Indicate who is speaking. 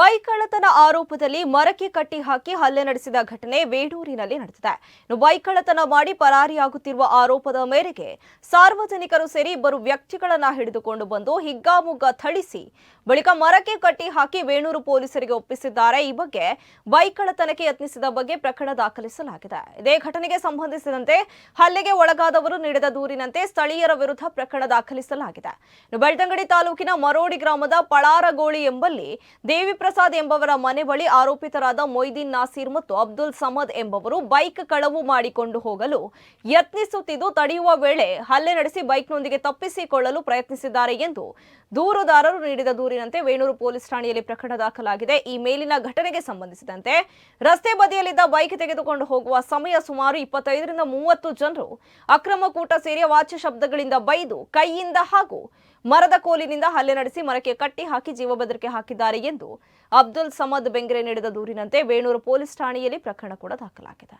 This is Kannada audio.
Speaker 1: ಬೈಕ್ ಆರೋಪದಲ್ಲಿ ಮರಕ್ಕೆ ಕಟ್ಟಿ ಹಾಕಿ ಹಲ್ಲೆ ನಡೆಸಿದ ಘಟನೆ ವೇಡೂರಿನಲ್ಲಿ ನಡೆದಿದೆ. ಇನ್ನು ಬೈಕ್ ಕಳ್ಳತನ ಮಾಡಿ ಪರಾರಿಯಾಗುತ್ತಿರುವ ಆರೋಪದ ಮೇರೆಗೆ ಸಾರ್ವಜನಿಕರು ಸೇರಿ ಇಬ್ಬರು ವ್ಯಕ್ತಿಗಳನ್ನ ಹಿಡಿದುಕೊಂಡು ಬಂದು ಹಿಗ್ಗಾಮುಗ್ಗಾ ಥಳಿಸಿ, ಬಳಿಕ ಮರಕ್ಕೆ ಕಟ್ಟಿ ಹಾಕಿ ವೇಣೂರು ಪೊಲೀಸರಿಗೆ ಒಪ್ಪಿಸಿದ್ದಾರೆ. ಈ ಬಗ್ಗೆ ಬೈಕ್ ಯತ್ನಿಸಿದ ಬಗ್ಗೆ ಪ್ರಕರಣ ದಾಖಲಿಸಲಾಗಿದೆ. ಇದೇ ಘಟನೆಗೆ ಸಂಬಂಧಿಸಿದಂತೆ ಹಲ್ಲೆಗೆ ಒಳಗಾದವರು ನೀಡಿದ ದೂರಿನಂತೆ ಸ್ಥಳೀಯರ ವಿರುದ್ಧ ಪ್ರಕರಣ ದಾಖಲಿಸಲಾಗಿದೆ. ಬೆಳ್ತಂಗಡಿ ತಾಲೂಕಿನ ಮರೋಡಿ ಗ್ರಾಮದ ಪಳಾರಗೋಳಿ ಎಂಬಲ್ಲಿ ದೇವಿ ಪ್ರಸಾದ್ ಎಂಬವರ ಮನೆ ಬಳಿ ಆರೋಪಿತರಾದ ಮೊಯ್ದೀನ್ ನಾಸೀರ್ ಮತ್ತು ಅಬ್ದುಲ್ ಸಮದ್ ಎಂಬವರು ಬೈಕ್ ಕಳವು ಮಾಡಿಕೊಂಡು ಹೋಗಲು ಯತ್ನಿಸುತ್ತಿದ್ದು ತಡೆಯುವ ವೇಳೆ ಹಲ್ಲೆ ನಡೆಸಿ ಬೈಕ್ನೊಂದಿಗೆ ತಪ್ಪಿಸಿಕೊಳ್ಳಲು ಪ್ರಯತ್ನಿಸಿದ್ದಾರೆ ಎಂದು ದೂರುದಾರರು ನೀಡಿದ ದೂರಿನಂತೆ ವೇಣೂರು ಪೊಲೀಸ್ ಠಾಣೆಯಲ್ಲಿ ಪ್ರಕರಣ ದಾಖಲಾಗಿದೆ. ಈ ಮೇಲಿನ ಘಟನೆಗೆ ಸಂಬಂಧಿಸಿದಂತೆ ರಸ್ತೆ ಬದಿಯಲ್ಲಿದ್ದ ಬೈಕ್ ತೆಗೆದುಕೊಂಡು ಹೋಗುವ ಸಮಯ ಸುಮಾರು ಇಪ್ಪತ್ತೈದರಿಂದ ಮೂವತ್ತು ಜನರು ಅಕ್ರಮ ಕೂಟ ಸೇರಿ ವಾಚ್ಯ ಶಬ್ದಗಳಿಂದ ಬೈದು ಕೈಯಿಂದ ಹಾಗೂ ಮರದ ಕೋಲಿನಿಂದ ಹಲ್ಲೆ ನಡೆಸಿ ಮರಕ್ಕೆ ಕಟ್ಟಿ ಹಾಕಿ ಜೀವ ಬೆದರಿಕೆ ಹಾಕಿದ್ದಾರೆ ಎಂದು ಅಬ್ದುಲ್ ಸಮದ್ ಬೆಂಗ್ರೆ ನೀಡಿದ ದೂರಿನಂತೆ ವೇಣೂರು ಪೊಲೀಸ್ ಠಾಣೆಯಲ್ಲಿ ಪ್ರಕರಣ ಕೂಡ ದಾಖಲಾಗಿದೆ.